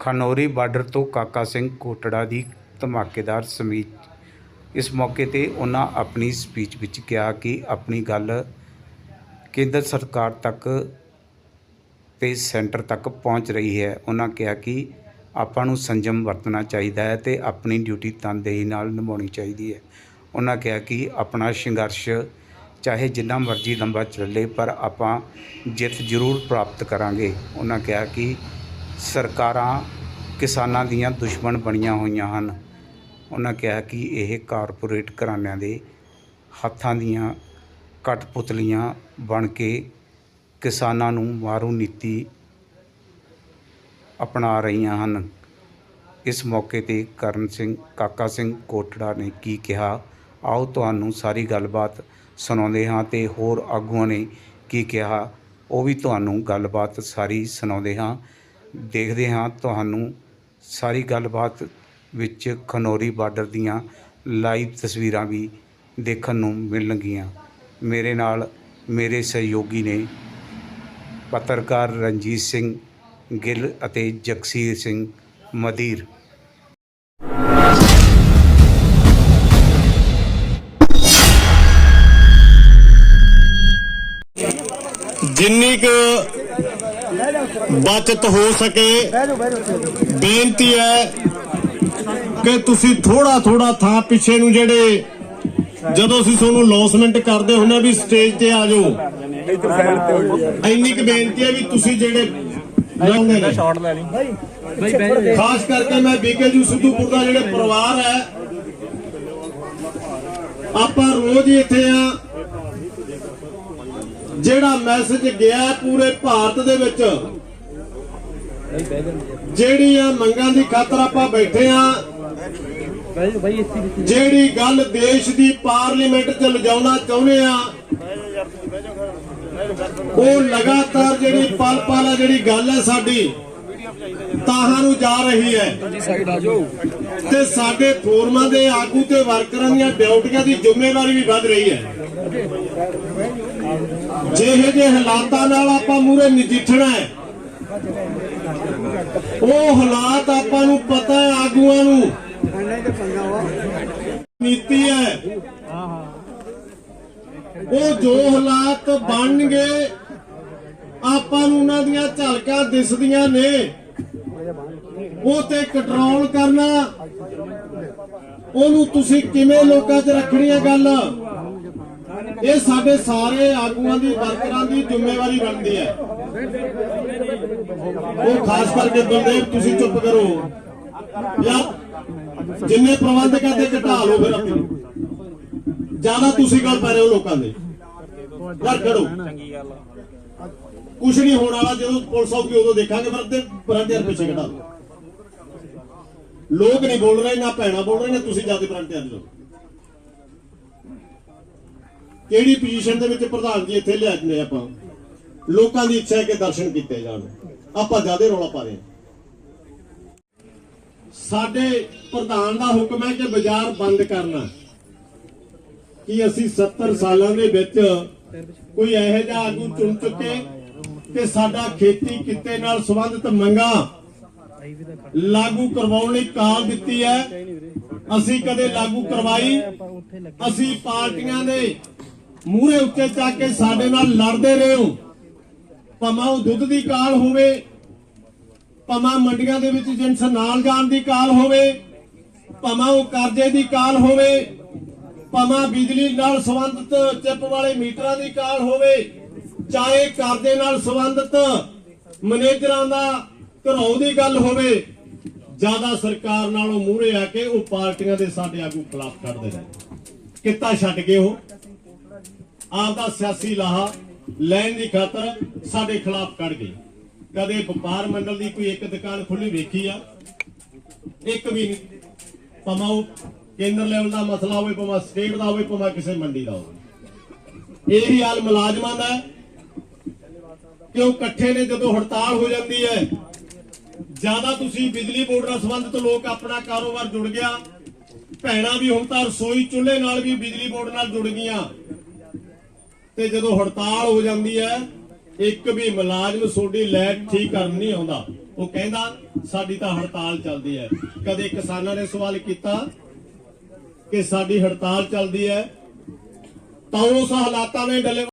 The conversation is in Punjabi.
ਖਨੌਰੀ ਬਾਰਡਰ ਤੋਂ ਕਾਕਾ ਸਿੰਘ ਕੋਟੜਾ ਦੀ ਧਮਾਕੇਦਾਰ ਸਮੀਚ ਇਸ ਮੌਕੇ ਤੇ ਉਹਨਾਂ ਆਪਣੀ ਸਪੀਚ ਵਿੱਚ ਕਿਹਾ ਕਿ ਆਪਣੀ ਗੱਲ ਕੇਂਦਰ ਸਰਕਾਰ ਤੱਕ ਤੇ ਸੈਂਟਰ ਤੱਕ ਪਹੁੰਚ ਰਹੀ ਹੈ। ਉਹਨਾਂ ਕਿਹਾ ਕਿ ਆਪਾਂ ਨੂੰ ਸੰਜਮ ਵਰਤਣਾ ਚਾਹੀਦਾ ਹੈ ਤੇ ਆਪਣੀ ਡਿਊਟੀ ਤਨਦੇਹੀ ਨਾਲ ਨਿਭਾਉਣੀ ਚਾਹੀਦੀ ਹੈ। ਉਹਨਾਂ ਕਿਹਾ ਕਿ ਆਪਣਾ ਸੰਘਰਸ਼ ਚਾਹੇ ਜਿੰਨਾ ਮਰਜ਼ੀ ਲੰਬਾ ਚੱਲੇ, ਪਰ ਆਪਾਂ ਜਿੱਤ ਜ਼ਰੂਰ ਪ੍ਰਾਪਤ ਕਰਾਂਗੇ। ਉਹਨਾਂ ਕਿਹਾ ਕਿ ਸਰਕਾਰਾਂ ਕਿਸਾਨਾਂ ਦੀਆਂ ਦੁਸ਼ਮਣ ਬਣੀਆਂ ਹੋਈਆਂ ਹਨ। ਉਹਨਾਂ ਕਿਹਾ ਕਿ ਇਹ ਕਾਰਪੋਰੇਟ ਘਰਾਣਿਆਂ ਦੇ ਹੱਥਾਂ ਦੀਆਂ ਕਠਪੁਤਲੀਆਂ ਬਣ ਕੇ ਕਿਸਾਨਾਂ ਨੂੰ ਮਾਰੂ ਨੀਤੀ ਅਪਣਾ ਰਹੀਆਂ ਹਨ। ਇਸ ਮੌਕੇ ਤੇ ਕਰਨ ਸਿੰਘ, ਕਾਕਾ ਸਿੰਘ ਕੋਟੜਾ ਨੇ ਕੀ ਕਿਹਾ, ਆਓ ਤੁਹਾਨੂੰ ਸਾਰੀ ਗੱਲਬਾਤ ਸੁਣਾਉਂਦੇ ਹਾਂ ਤੇ ਹੋਰ ਆਗੂਆਂ ਨੇ ਕੀ ਕਿਹਾ, ਉਹ ਵੀ ਤੁਹਾਨੂੰ ਗੱਲਬਾਤ ਸਾਰੀ ਸੁਣਾਉਂਦੇ ਹਾਂ। ਦੇਖਦੇ ਹਾਂ ਤੁਹਾਨੂੰ ਸਾਰੀ ਗੱਲਬਾਤ ਵਿੱਚ ਖਨੌਰੀ ਬਾਰਡਰ ਦੀਆਂ ਲਾਈਵ ਤਸਵੀਰਾਂ ਵੀ ਦੇਖਣ ਨੂੰ ਮਿਲਣਗੀਆਂ ਮੇਰੇ ਨਾਲ ਮੇਰੇ ਸਹਿਯੋਗੀ ਨੇ ਪੱਤਰਕਾਰ ਰਣਜੀਤ ਸਿੰਘ ਗਿੱਲ ਅਤੇ ਜਗਸੀਰ ਸਿੰਘ ਮਦੀਰ। ਜਿੰਨੀ ਕੁ ਬਚਤ ਹੋ ਸਕੇ ਬੇਨਤੀ ਹੈ ਕਿ ਤੁਸੀਂ ਥੋੜਾ ਥੋੜਾ ਥਾਂ ਪਿੱਛੇ ਨੂੰ ਜਿਹੜੇ ਜਦੋਂ ਅਸੀਂ ਤੁਹਾਨੂੰ ਲੌਸਮੈਂਟ ਕਰਦੇ ਹੁੰਦੇ ਵੀ ਸਟੇਜ ਤੇ ਆ ਜਾਓ ਇੰਨੀ ਕੁ ਬੇਨਤੀ ਹੈ ਵੀ ਤੁਸੀਂ ਜਿਹੜੇ ਲਾਉਂਦੇ ਨੇ। ਸ਼ਾਟ ਲੈ ਲਈ। ਖਾਸ ਕਰਕੇ ਮੈਂ ਬੀਕੇਯੂ ਸਿੱਧੂਪੁਰ ਦਾ ਜਿਹੜੇ ਪਰਿਵਾਰ ਹੈ ਆਪਾਂ ਰੋਜ਼ ਇੱਥੇ ਆ ਜਿਹੜਾ ਮੈਸੇਜ ਗਿਆ ਪੂਰੇ ਭਾਰਤ ਦੇ ਵਿੱਚ ਜਿਹੜੀਆਂ ਮੰਗਾਂ ਦੀ ਖਾਤਰ ਆਪਾਂ ਬੈਠੇ ਆ ਜਿਹੜੀ ਗੱਲ ਦੇਸ਼ ਦੀ ਪਾਰਲੀਮੈਂਟ 'ਚ ਲਿਜਾਉਣਾ ਚਾਹੁੰਦੇ ਆ ਉਹ ਲਗਾਤਾਰ ਜਿਹੜੀ ਪਲ ਪਲ ਆ, ਜਿਹੜੀ ਗੱਲ ਹੈ ਸਾਡੀ, ਤਾਹਾਂ ਨੂੰ ਜਾ ਰਹੀ ਹੈ। ਤੇ ਸਾਡੇ ਫੋਰਮਾਂ ਦੇ ਆਗੂ ਤੇ ਵਰਕਰਾਂ ਦੀਆਂ ਡਿਊਟੀਆਂ ਦੀ ਜ਼ਿੰਮੇਵਾਰੀ ਵੀ ਵੱਧ ਰਹੀ ਹੈ। ਜਿਹੇ ਜਿਹੇ ਹਾਲਾਤਾਂ ਨਾਲ ਆਪਾਂ ਮੂਰੇ ਨਜਿੱਠਣਾ ਹੈ, ਉਹ ਹਾਲਾਤ ਆਪਾਂ ਨੂੰ ਪਤਾ ਹੈ ਆਗੂਆਂ ਨੂੰ। ਨੀਤੀ ਹੈ। ਉਹ ਜੋ ਹਾਲਾਤ ਬਣਨਗੇ, ਆਪਾਂ ਨੂੰ ਉਹਨਾਂ ਦੀਆਂ ਝਲਕਾਂ ਦਿਸਦੀਆਂ ਨੇ। ਉਹ ਤੇ ਕੰਟਰੋਲ ਕਰਨਾ। ਉਹਨੂੰ ਤੁਸੀਂ ਕਿਵੇਂ ਲੋਕਾਂ 'ਚ ਰੱਖਣੀ ਹੈ ਗੱਲ? ਇਹ ਸਾਡੇ ਸਾਰੇ ਆਗੂਆਂ ਦੀ, ਵਰਕਰਾਂ ਦੀ ਜ਼ਿੰਮੇਵਾਰੀ ਬਣਦੀ ਹੈ। ਉਹ ਖਾਸ ਕਰਕੇ ਬੰਦੇ ਤੁਸੀਂ ਚੁੱਪ ਕਰੋ। ਯਾਰ, ਜਿੰਨੇ ਪ੍ਰਬੰਧਕ ਤੇ ਘਟਾ ਲਓ ਫਿਰ ਆਪਣੀ। ਜ਼ਿਆਦਾ ਤੁਸੀਂ ਗੱਲ ਪਾ ਰਹੇ ਹੋ ਲੋਕਾਂ ਦੇ। ਘਰ ਖੜੋ। ਕੁਛ ਨਹੀਂ ਹੋਣ ਵਾਲਾ, ਜਦੋਂ ਪੁਲਿਸ ਆਊਗੀ ਉਦੋਂ ਦੇਖਾਂਗੇ ਫਿਰ ਤੇ ਫਰੰਟੀਅਰ ਪਿੱਛੇ ਘਟਾ ਦਿਓ ਲੋਕ ਨਹੀਂ ਬੋਲ ਰਹੇ, ਨਾ ਭੈਣਾ ਬੋਲ ਰਹੇ, ਨੇ ਤੁਸੀਂ ਜ਼ਿਆਦਾ ਫਰੰਟੀਅਰ ਦੇ ਕਿਹੜੀ ਪੋਜੀਸ਼ਨ ਦੇ ਵਿੱਚ ਪ੍ਰਧਾਨ ਜੀ ਇੱਥੇ ਲਿਆ ਦਿੰਦੇ ਆਪਾਂ? ਲੋਕਾਂ ਦੀ ਇੱਛਾ ਹੈ ਕਿ ਦਰਸ਼ਨ ਕੀਤੇ ਜਾਣ। ਆਪਾਂ ਜ਼ਿਆਦਾ ਰੌਲਾ ਪਾ ਰਹੇ ਸਾਡੇ ਪ੍ਰਧਾਨ ਦਾ ਹੁਕਮ ਹੈ ਕਿ ਬਾਜ਼ਾਰ ਬੰਦ ਕਰਨਾ। ਕਿ ਅਸੀਂ 70 ਸਾਲਾਂ ਦੇ ਵਿੱਚ ਕੋਈ ਇਹੋ ਜਿਹਾ ਆਗੂ ਚੁਣ ਚੁੱਕੇ ਕਿ ਸਾਡਾ ਖੇਤੀ ਕਿੱਤੇ ਨਾਲ ਸੰਬੰਧਿਤ ਮੰਗਾਂ ਲਾਗੂ ਕਰਵਾਉਣ ਲਈ ਕਾਲ ਦਿੱਤੀ ਹੈ। ਅਸੀਂ ਕਦੇ ਲਾਗੂ ਕਰਵਾਈ। ਅਸੀਂ ਪਾਰਟੀਆਂ ਦੇ ਮੂਹਰੇ ਉੱਤੇ ਚੱਕ ਕੇ ਸਾਡੇ ਨਾਲ ਲੜਦੇ ਰਹੇ। ਹੋ ਭਾਵੇਂ ਉਹ ਦੁੱਧ ਦੀ ਕਾਲ ਹੋਵੇ, ਭਾਵੇਂ ਮੰਡੀਆਂ ਦੇ ਵਿੱਚ ਜਿੰਸ ਨਾਲ ਜਾਣ ਦੀ ਕਾਲ ਹੋਵੇ, ਭਾਵੇਂ ਉਹ ਕਰਜ਼ੇ ਦੀ ਕਾਲ ਹੋਵੇ, ਭਾਵੇਂ ਬਿਜਲੀ ਨਾਲ ਸੰਬੰਧਿਤ ਚਿੱਪ ਵਾਲੇ ਮੀਟਰਾਂ ਦੀ ਕਾਲ ਹੋਵੇ, ਚਾਹੇ ਕਰਜ਼ੇ ਨਾਲ ਸੰਬੰਧਿਤ ਮੈਨੇਜਰਾਂ ਦਾ ਘਰੋਂ ਦੀ ਗੱਲ ਹੋਵੇ, ਜ਼ਿਆਦਾ ਸਰਕਾਰ ਨਾਲੋਂ ਮੂਹਰੇ ਆ ਕੇ ਉਹ ਪਾਰਟੀਆਂ ਦੇ ਸਾਡੇ ਆਗੂ ਖਿਲਾਫ ਕਰਦੇ ਨੇ। ਕਿੱਤਾ ਛੱਡ ਕੇ ਉਹ? ਆਪਦਾ ਸਿਆਸੀ ਲਾਹਾ ਲੈਣ ਦੀ ਖਾਤਰ ਸਾਡੇ ਖਿਲਾਫ ਕੱਢ ਗਏ। ਕਦੇ ਵਪਾਰ ਮੰਡਲ ਦੀ ਕੋਈ ਇੱਕ ਦੁਕਾਨ ਖੁੱਲੀ ਵੇਖੀ ਆ, ਇੱਕ ਵੀ ਨਹੀਂ। ਭਾਵੇਂ ਉਹ ਕੇਂਦਰ ਲੈਵਲ ਦਾ ਮਸਲਾ ਹੋਵੇ, ਭਾਵੇਂ ਸਟੇਟ ਦਾ ਹੋਵੇ, ਭਾਵੇਂ ਕਿਸੇ ਮੰਡੀ ਦਾ ਹੋਵੇ। ਇਹ ਹੀ ਹਾਲ ਮੁਲਾਜ਼ਮਾਂ ਦਾ ਹੈ। ਕਿ ਉਹ ਇਕੱਠੇ ਨੇ? ਜਦੋਂ ਹੜਤਾਲ ਹੋ ਜਾਂਦੀ ਹੈ, ਜ਼ਿਆਦਾ ਤੁਸੀਂ ਬਿਜਲੀ ਬੋਰਡ ਨਾਲ ਸੰਬੰਧਿਤ ਲੋਕ ਆਪਣਾ ਕਾਰੋਬਾਰ ਜੁੜ ਗਿਆ। ਭੈਣਾਂ ਵੀ ਹੁਣ ਤਾਂ ਰਸੋਈ ਚੁੱਲ੍ਹੇ ਨਾਲ ਵੀ ਬਿਜਲੀ ਬੋਰਡ ਨਾਲ ਜੁੜ ਗਈਆਂ। ਤੇ ਜਦੋਂ ਹੜਤਾਲ ਹੋ ਜਾਂਦੀ ਹੈ, ਇੱਕ ਵੀ ਮੁਲਾਜ਼ਮ ਤੁਹਾਡੀ ਲਾਈਟ ਠੀਕ ਕਰਨ ਨਹੀਂ ਆਉਂਦਾ। ਉਹ ਕਹਿੰਦਾ, ਸਾਡੀ ਤਾਂ ਹੜਤਾਲ ਚੱਲਦੀ ਹੈ। ਕਦੇ ਕਿਸਾਨਾਂ ਨੇ ਸਵਾਲ ਕੀਤਾ ਕਿ ਸਾਡੀ ਹੜਤਾਲ ਚੱਲਦੀ ਹੈ? ਤਾਂ ਉਸ ਹਾਲਾਤਾਂ ਨੇ ਡਲੇ